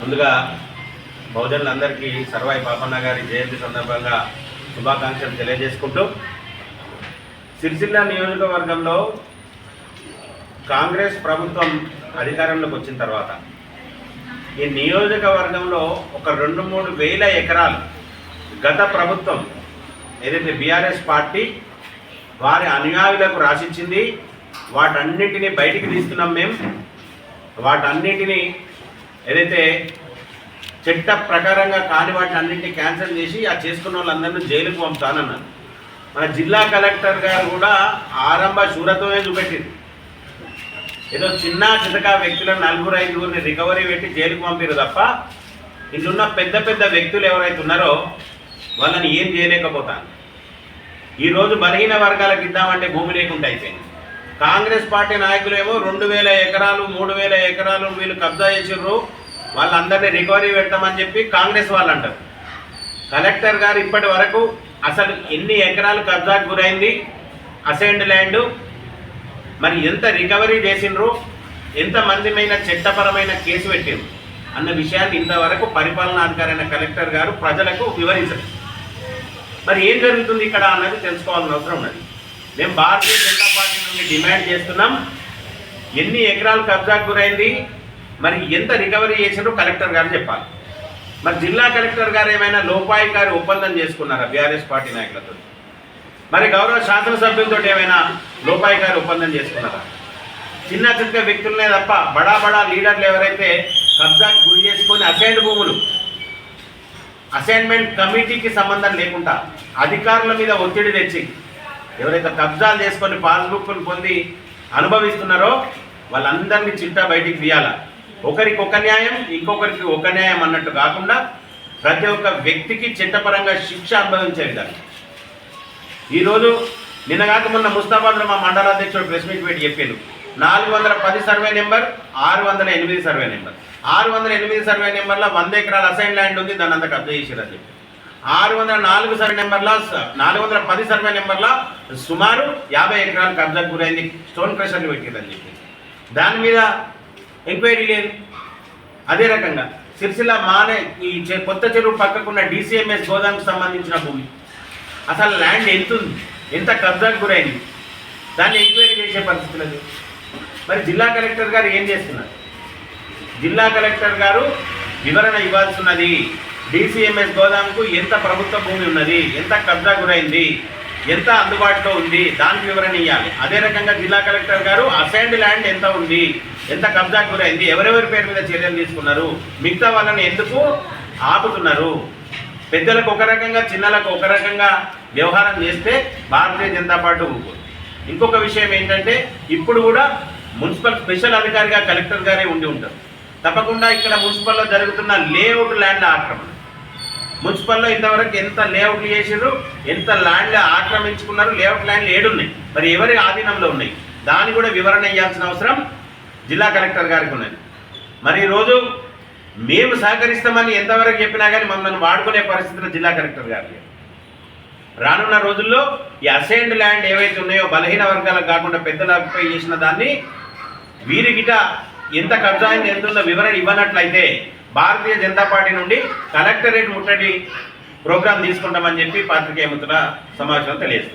ముందుగా బహుజనులందరికీ సర్వాయి పాపన్న గారి జయంతి సందర్భంగా శుభాకాంక్షలు తెలియజేసుకుంటూ సిరిసిల్ల నియోజకవర్గంలో కాంగ్రెస్ ప్రభుత్వం అధికారంలోకి వచ్చిన తర్వాత ఈ నియోజకవర్గంలో ఒక రెండు మూడు వేల ఎకరాలు గత ప్రభుత్వం ఏదైతే బీఆర్ఎస్ పార్టీ వారి అనుయాయులకు రాసిచ్చింది వాటన్నిటిని బయటికి తీస్తున్నాం మేము. వాటన్నిటిని ఏదైతే చట్ట ప్రకారంగా కాని వాటిని అన్నింటినీ క్యాన్సిల్ చేసి ఆ చేసుకున్న వాళ్ళందరినీ జైలుకు పంపుతానన్నారు. మన జిల్లా కలెక్టర్ గారు కూడా ఆరంభ శూరత్వమే చూపెట్టింది. ఏదో చిన్న చితక వ్యక్తులను నలుగురు ఐదుగురిని రికవరీ పెట్టి జైలుకు పంపారు తప్ప ఇందున్న పెద్ద పెద్ద వ్యక్తులు ఎవరైతే ఉన్నారో వాళ్ళని ఏం చేయలేకపోతాను ఈరోజు బలహీన వర్గాలకు ఇద్దామంటే భూమి లేకుండా అయిపోయింది. కాంగ్రెస్ పార్టీ నాయకులేమో రెండు వేల ఎకరాలు మూడు వేల ఎకరాలు వీళ్ళు కబ్జా చేసిర్రు. వాళ్ళందరినీ రికవరీ పెడతామని చెప్పి కాంగ్రెస్ వాళ్ళు అంటారు కలెక్టర్ గారు ఇప్పటి వరకు అసలు ఎన్ని ఎకరాలు కబ్జాకు గురైంది అసైన్డ్ ల్యాండ్ మరి ఎంత రికవరీ చేసినరు ఎంత మీద చట్టపరమైన కేసు పెట్టిండ్రు అన్న విషయాన్ని ఇంతవరకు పరిపాలనాధికారైన కలెక్టర్ గారు ప్రజలకు వివరించారు. మరి ఏం జరుగుతుంది ఇక్కడ అన్నది తెలుసుకోవాల్సిన అవసరం ఉన్నది. మేము భారతీయ జనతా పార్టీ నుండి డిమాండ్ చేస్తున్నాం ఎన్ని ఎకరాలు కబ్జాకు గురైంది మరి ఎంత రికవరీ చేశారో కలెక్టర్ గారు చెప్పాలి. మరి జిల్లా కలెక్టర్ గారు ఏమైనా లోపాయికారి ఒప్పందం చేసుకున్నారా బీఆర్ఎస్ పార్టీ నాయకులతో? మరి గౌరవ శాసనసభ్యులతో ఏమైనా లోపాయికారి ఒప్పందం చేసుకున్నారా? చిన్న చిన్న వ్యక్తులనే తప్ప బడా బడా లీడర్లు ఎవరైతే కబ్జాకి గురి చేసుకొని అసైన్డ్ భూములు అసైన్మెంట్ కమిటీకి సంబంధం లేకుండా అధికారుల మీద ఒత్తిడి తెచ్చి ఎవరైతే కబ్జాలు చేసుకొని పాస్బుక్లు పొంది అనుభవిస్తున్నారో వాళ్ళందరినీ చిట్టా బయటికి తీయాలా? ఒకరికి ఒక న్యాయం ఇంకొకరికి ఒక న్యాయం అన్నట్టు కాకుండా ప్రతి ఒక్క వ్యక్తికి చట్టపరంగా శిక్ష అనుభవించే విధానం. ఈరోజు నిన్న కాక మొన్న ముస్తాబాద్లో మా మండలాధ్యక్షుడు ప్రెస్ మీట్ పెట్టి చెప్పారు నాలుగు వందల పది సర్వే నెంబర్ ఆరు వందల ఎనిమిది సర్వే నెంబర్. ఆరు వందల ఎనిమిది సర్వే నెంబర్లో వంద ఎకరాల అసైన్ ల్యాండ్ ఉంది దాన్ని అంతా కబ్జా చేసిరని చెప్పి. ఆరు వందల నాలుగు సర్వే నెంబర్లో నాలుగు వందల పది సర్వే నెంబర్లో సుమారు యాభై ఎకరాలు కబ్జా గురైంది స్టోన్ క్రషర్లు పెట్టిందని చెప్పి. దాని మీద ఎంక్వైరీ లేదు. అదే రకంగా సిరిసిల్ల మానే ఈ చె- కొత్త చెరువు పక్కకున్న డిసిఎంఎస్ గోదాంకు సంబంధించిన భూమి. అసలు ల్యాండ్ ఎంత ఉంది ఎంత కబ్జాకు గురైంది? దాన్ని ఎంక్వైరీ చేసే పరిస్థితి లేదు మరి జిల్లా కలెక్టర్ గారు ఏం చేస్తున్నారు? జిల్లా కలెక్టర్ గారు వివరణ ఇవ్వాల్సి ఉన్నది డిసిఎంఎస్ గోదాంకు ఎంత ప్రభుత్వ భూమి ఉన్నది? ఎంత కబ్జా గురైంది? ఎంత అందుబాటులో ఉంది? దానికి వివరణ ఇవ్వాలి అదే రకంగా జిల్లా కలెక్టర్ గారు అసైన్డ్ ల్యాండ్ ఎంత ఉంది? ఎంత కబ్జా గురైంది? ఎవరెవరి పేరు మీద చర్యలు తీసుకున్నారు? మిగతా వాళ్ళని ఎందుకు ఆపుతున్నారు? పెద్దలకు ఒక రకంగా చిన్నలకు ఒక రకంగా వ్యవహారం చేస్తే భారతీయ జనతా పార్టీ ఊరుకోదు. ఇంకొక విషయం ఏంటంటే ఇప్పుడు కూడా మున్సిపల్ స్పెషల్ అధికారిగా కలెక్టర్ గారే ఉండి ఉంటారు. తప్పకుండా ఇక్కడ మున్సిపల్లో జరుగుతున్న లేఅవుట్ ల్యాండ్ ఆక్రమణ. మున్సిపల్లో ఇంతవరకు ఎంత లేఅవుట్లు చేసారు ఎంత ల్యాండ్లు ఆక్రమించుకున్నారు లేఅవుట్ ల్యాండ్లు ఏడున్నాయి. మరి ఎవరి ఆధీనంలో ఉన్నాయి? దాన్ని కూడా వివరణ ఇవ్వాల్సిన అవసరం జిల్లా కలెక్టర్ గారికి ఉన్నది. మరి ఈరోజు మేము సహకరిస్తామని ఎంతవరకు చెప్పినా కానీ మమ్మల్ని వాడుకునే పరిస్థితిలో జిల్లా కలెక్టర్ గారు రానున్న రోజుల్లో ఈ అసైన్డ్ ల్యాండ్ ఏవైతే ఉన్నాయో బలహీన వర్గాలకు కాకుండా పెద్దలపై చేసిన దాన్ని వీరికిట ఎంత కబ్జా అయింది ఎంత ఉందో వివరణ ఇవ్వనట్లయితే భారతీయ జనతా పార్టీ నుండి కలెక్టరేట్ ముట్టడి ప్రోగ్రాం తీసుకుంటామని చెప్పి పాత్రికేయ మిత్రుల సమావేశంలో తెలియజేస్తారు